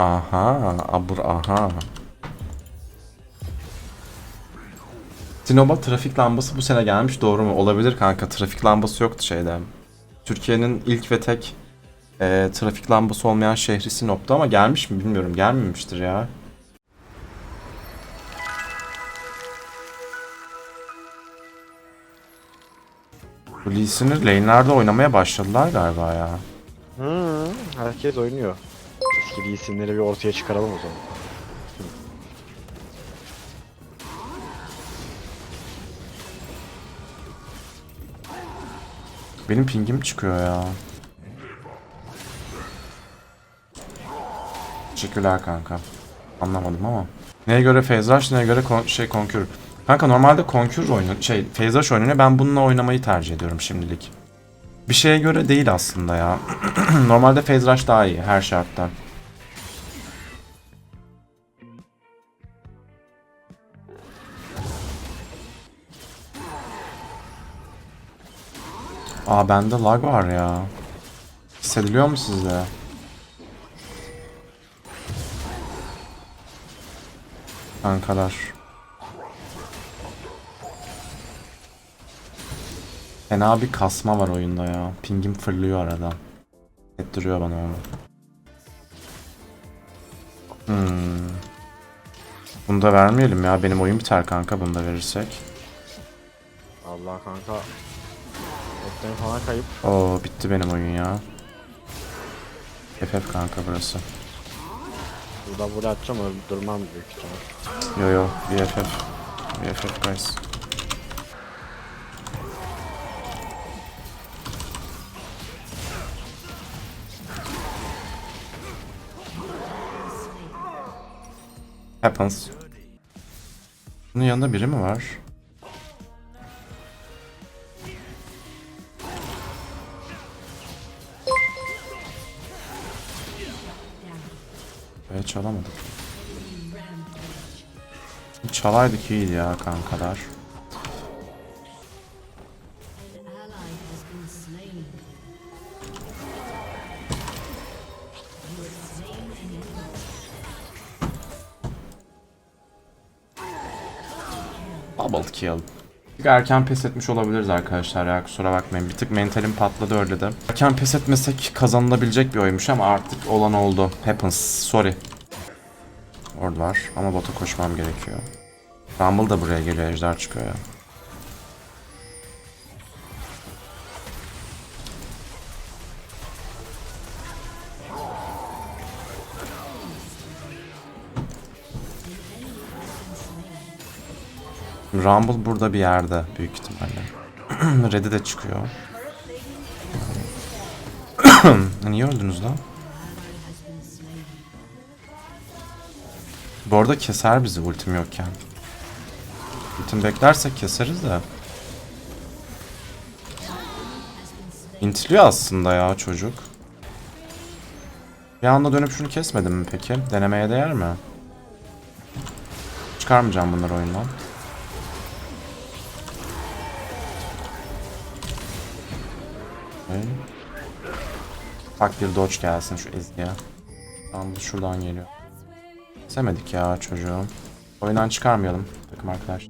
Aha, abur aha. Sinop'a trafik lambası bu sene gelmiş doğru mu? Olabilir kanka trafik lambası yoktu şeyde. Türkiye'nin ilk ve tek e, trafik lambası olmayan şehri Sinop'tu ama gelmiş mi bilmiyorum gelmemiştir ya. Bu Lee Sin'i lane'lerde oynamaya başladılar galiba ya. Hı, herkes oynuyor. Eski isimleri bir ortaya çıkaralım o zaman. Benim pingim çıkıyor ya. Teşekkürler kanka. Anlamadım ama. Neye göre Phase neye göre kon- şey Conquer. Kanka normalde Conquer oyunu, şey Phase oyununu ben bununla oynamayı tercih ediyorum şimdilik. Bir şeye göre değil aslında ya. normalde Phase daha iyi her şartta. Aa bende lag var ya. Hissediliyor mu sizde? Kankalar. Fena bir kasma var oyunda ya. Pingim fırlıyor arada. Ettiriyor bana onu. Hmm. Bunu da vermeyelim ya. Benim oyun biter kanka bunu da verirsek. Allah kanka. Botların falan kayıp. Oo bitti benim oyun ya. FF kanka burası. Burada burada atacağım öldürmem büyük ihtimal. Yo yo VFF. VFF guys. Happens. Bunun yanında biri mi var? Çalamadık. Çalaydık iyiydi ya kankalar. Double kill. Bir erken pes etmiş olabiliriz arkadaşlar ya kusura bakmayın. Bir tık mentalim patladı öyle de. Erken pes etmesek kazanılabilecek bir oyunmuş ama artık olan oldu. Happens. Sorry. Orada var ama bota koşmam gerekiyor. Rumble da buraya geliyor. Ejder çıkıyor ya. Rumble burada bir yerde büyük ihtimalle. Red'i de çıkıyor. Niye öldünüz lan? Bu arada keser bizi ultim yokken. Ultim beklersek keseriz de. İntiliyor aslında ya çocuk. Bir anda dönüp şunu kesmedim mi peki? Denemeye değer mi? Çıkarmayacağım bunları oyundan. Okay. Bak bir dodge gelsin şu ezgiye. Tamam şuradan geliyor. Semedik ya çocuğu. Oyundan çıkarmayalım takım arkadaş.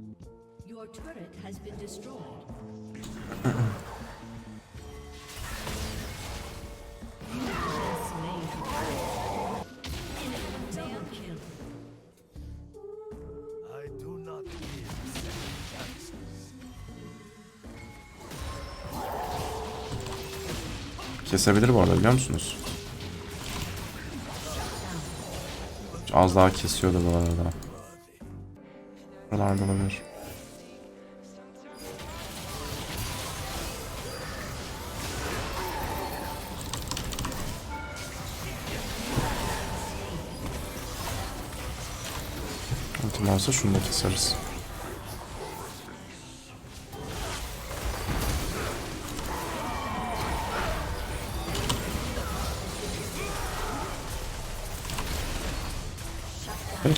Kesebilir bu arada biliyor musunuz? Az daha kesiyordu bu arada. Buralarda olabilir. Ultim varsa şunu da keseriz.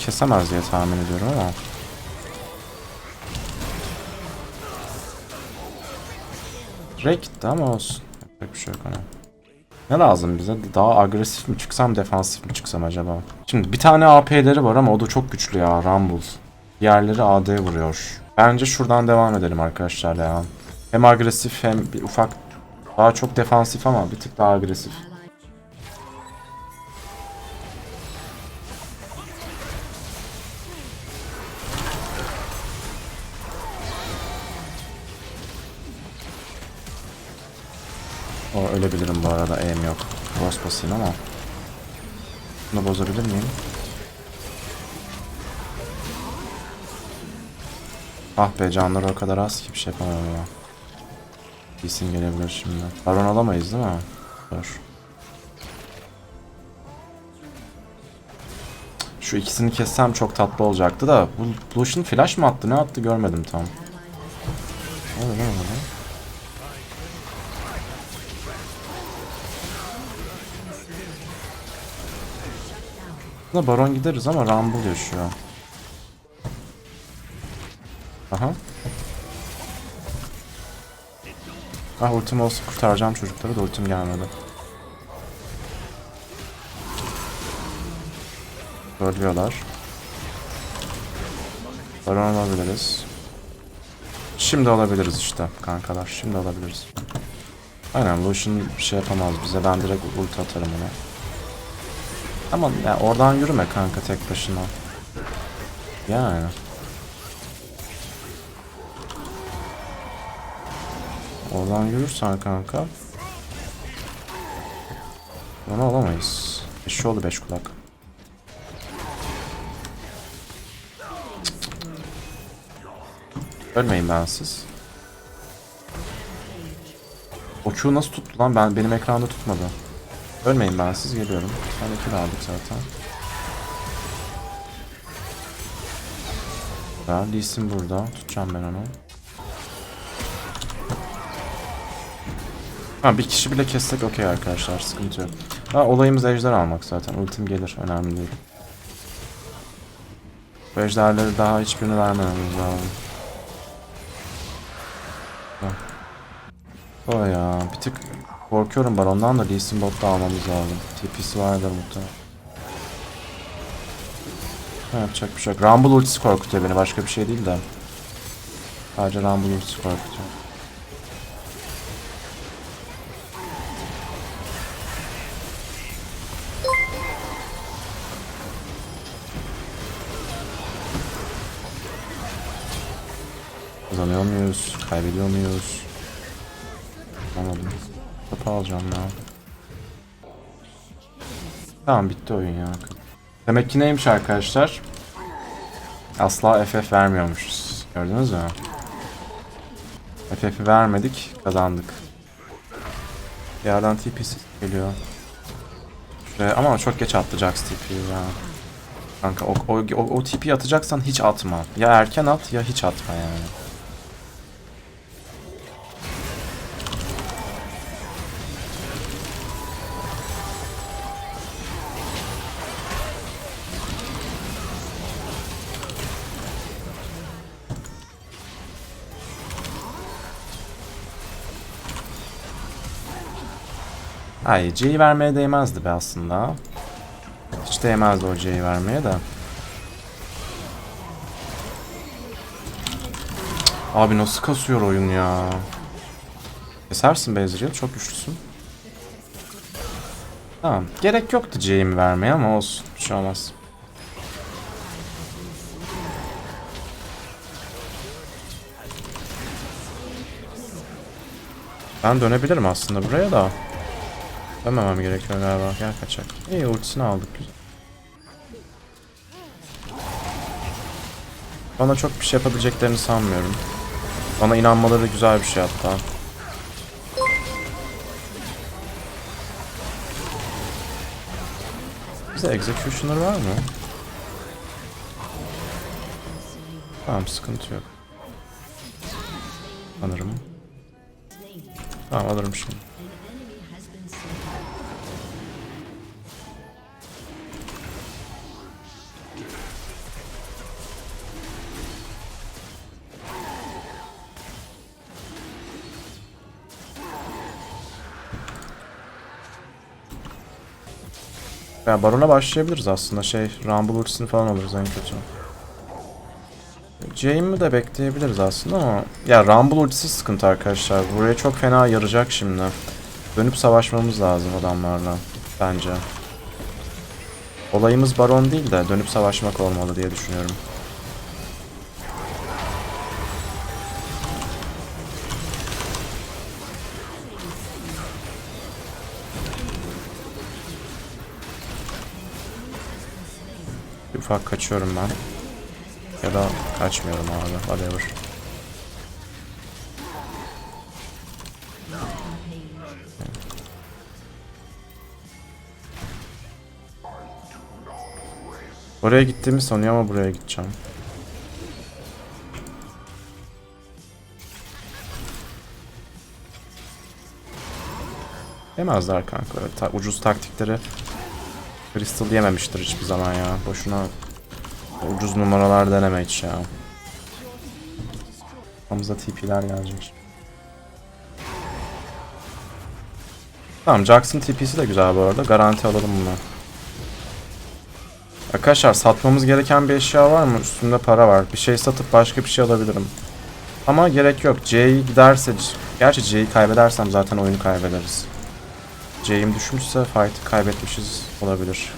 Kesemez diye tahmin ediyorum ama. Direkt gitti ama olsun. Yapacak bir şey yok ona. Ne lazım bize? Daha agresif mi çıksam defansif mi çıksam acaba? Şimdi bir tane AP'leri var ama o da çok güçlü ya Rumble. Diğerleri AD vuruyor. Bence şuradan devam edelim arkadaşlar ya. Hem agresif hem bir ufak daha çok defansif ama bir tık daha agresif. O ölebilirim bu arada aim yok. Boss basayım ama. Bunu bozabilir miyim? Ah be canları o kadar az ki bir şey yapamam ya. Kesin gelebilir şimdi. Baron alamayız değil mi? Dur. Şu ikisini kessem çok tatlı olacaktı da bu Lucian flash mı attı ne attı görmedim tam. Ne oluyor Aslında Baron gideriz ama Rumble yaşıyor. Aha. Ah ultim olsa kurtaracağım çocukları da ultim gelmedi. Bölüyorlar. Baron alabiliriz. Şimdi alabiliriz işte kankalar. Şimdi alabiliriz. Aynen Lucian bir şey yapamaz bize. Ben direkt ulti atarım ona. Ama ya oradan yürüme kanka tek başına. Yani. Oradan yürürsen kanka. Onu alamayız. Eşi oldu beş kulak. Ölmeyin ben siz. O Q nasıl tuttu lan? Ben benim ekranda tutmadı. Ölmeyin ben siz geliyorum. De kill aldık zaten. Güzel. Lee Sin burada. Tutacağım ben onu. Ha bir kişi bile kessek okey arkadaşlar. Sıkıntı yok. Ha olayımız ejder almak zaten. Ultim gelir. Önemli değil. Bu ejderleri daha hiçbirini vermememiz lazım. O ya bir tık korkuyorum barondan da Lee Sin bot da almamız lazım. TP'si vardır muhtemelen. Ha, yapacak bir şey yok. Rumble ultisi korkutuyor beni başka bir şey değil de. Sadece Rumble ultisi korkutuyor. Kazanıyor muyuz? Kaybediyor muyuz? Anladım. Topu alacağım ya. Tamam bitti oyun ya. Demek ki neymiş arkadaşlar? Asla FF vermiyormuşuz. Gördünüz mü? FF'i vermedik, kazandık. Bir yerden TP'si geliyor. Şuraya, ama çok geç attı Jax ya. Kanka o, o, o, o TP'yi atacaksan hiç atma. Ya erken at ya hiç atma yani. Ay C'yi vermeye değmezdi be aslında. Hiç değmezdi o C'yi vermeye de. Abi nasıl kasıyor oyun ya. Kesersin Bezriel çok güçlüsün. Tamam. Gerek yoktu C'yi vermeye ama olsun. Bir şey olmaz. Ben dönebilirim aslında buraya da. Dönmemem gerekiyor galiba. Gel kaçak. İyi ultisini aldık güzel. Bana çok bir şey yapabileceklerini sanmıyorum. Bana inanmaları güzel bir şey hatta. Bize executioner var mı? Tamam sıkıntı yok. Sanırım. Tamam alırım şimdi. Ya Baron'a başlayabiliriz aslında. Şey, Rumble ultisini falan alırız en kötü. Jane'i de bekleyebiliriz aslında ama... Ya Rumble ultisi sıkıntı arkadaşlar. Buraya çok fena yarayacak şimdi. Dönüp savaşmamız lazım adamlarla. Bence. Olayımız Baron değil de dönüp savaşmak olmalı diye düşünüyorum. Bir ufak kaçıyorum ben. Ya da kaçmıyorum abi. Whatever. Oraya gittiğimi sanıyor ama buraya gideceğim. Yemezler kanka. ta- ucuz taktikleri Crystal yememiştir hiçbir zaman ya. Boşuna ucuz numaralar deneme hiç ya. Kafamıza TP'ler gelecek. Tamam Jackson TP'si de güzel bu arada. Garanti alalım bunu. Arkadaşlar satmamız gereken bir eşya var mı? Üstümde para var. Bir şey satıp başka bir şey alabilirim. Ama gerek yok. C'yi giderse... Gerçi C'yi kaybedersem zaten oyunu kaybederiz. C'im düşmüşse fight'ı kaybetmişiz olabilir.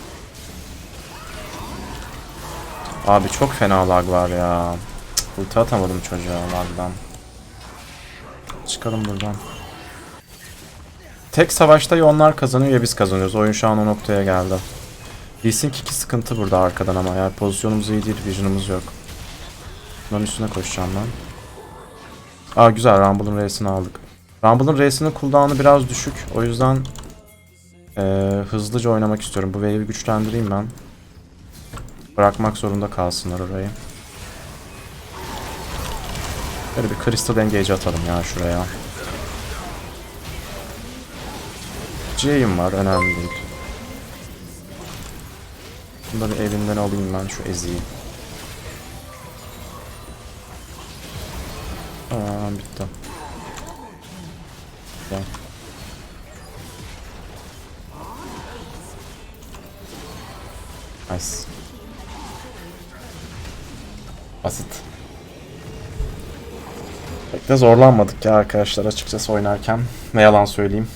Abi çok fena lag var ya. Cık, Ulti atamadım çocuğa lagdan. Çıkalım buradan. Tek savaşta ya onlar kazanıyor ya biz kazanıyoruz. Oyun şu an o noktaya geldi. Lee 2 sıkıntı burada arkadan ama yani pozisyonumuz iyi değil, vision'ımız yok. Bunların üstüne koşacağım ben. Aa güzel, Rumble'ın R'sini aldık. Rumble'ın R'sinin cooldown'u biraz düşük. O yüzden eee, hızlıca oynamak istiyorum. Bu wave'i güçlendireyim ben. Bırakmak zorunda kalsınlar orayı. Böyle bir Crystal Engage atalım ya şuraya. J'im var, önemli değil. Bunları evinden alayım ben şu eziyi. Aa bitti. Gel. Nice. Basit. Pek de zorlanmadık ya arkadaşlar açıkçası oynarken. Ne yalan söyleyeyim.